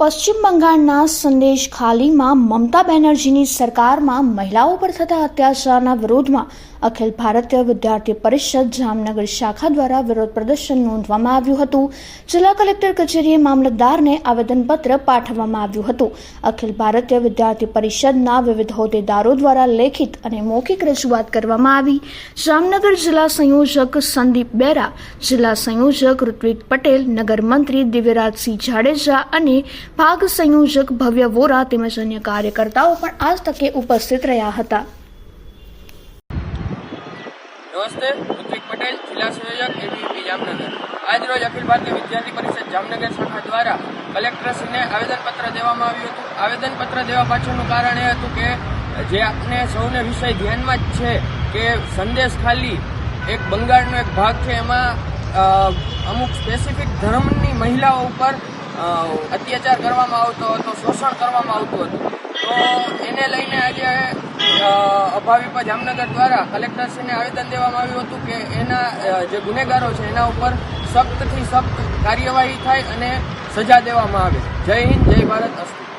પશ્ચિમ બંગાળના સંદેશ ખાલીમાં મમતા બેનર્જીની સરકારમાં મહિલાઓ પર થતા અત્યાચારના વિરોધમાં અખિલ ભારતીય વિદ્યાર્થી પરિષદ જામનગર શાખા દ્વારા વિરોધ પ્રદર્શન નોંધવામાં આવ્યું હતું. જિલ્લા કલેક્ટર કચેરીએ મામલતદારને આવેદનપત્ર પાઠવવામાં આવ્યું હતું. અખિલ ભારતીય વિદ્યાર્થી પરિષદના વિવિધ હોદ્દેદારો દ્વારા લેખિત અને મૌખિક રજૂઆત કરવામાં આવી. જામનગર જિલ્લા સંયોજક સંદીપ બેરા, જિલ્લા સંયોજક ઋત્વિક પટેલ નગર મંત્રી દિવ્યરાજસિંહ જાડેજા અને ભાગ સંયોજક ભવ્ય વોરા તેમજ અન્ય કાર્યકર્તાઓ પણ આ તકે ઉપસ્થિત રહ્યા હતા. નમસ્તે ઋત્વિક પટેલ, જિલ્લા સંયોજક એબીપી જામનગર. આજરોજ અખિલ ભારતીય વિદ્યાર્થી પરિષદ જામનગર શાખા દ્વારા કલેક્ટરશ્રીને આવેદનપત્ર દેવામાં આવ્યું હતું. આવેદનપત્ર દેવા પાછળનું કારણ એ હતું કે, જે આપણે સૌને વિષય ધ્યાનમાં જ છે કે સંદેશ ખાલી એક બંગાળનો એક ભાગ છે, એમાં અમુક સ્પેસિફિક ધર્મની મહિલાઓ ઉપર અત્યાચાર કરવામાં આવતો હતો, શોષણ કરવામાં આવતું હતું. તો એને લઈને આજે અ, અભાવિપા જામનગર દ્વારા કલેક્ટરશ્રીને આવેદન દેવામાં આવ્યું હતું કે એના જે ગુનેગારો છે એના ઉપર સખ્તથી સખ્ત કાર્યવાહી થાય અને સજા દેવામાં આવે. જય હિન્દ જય ભારત અસ્તુ.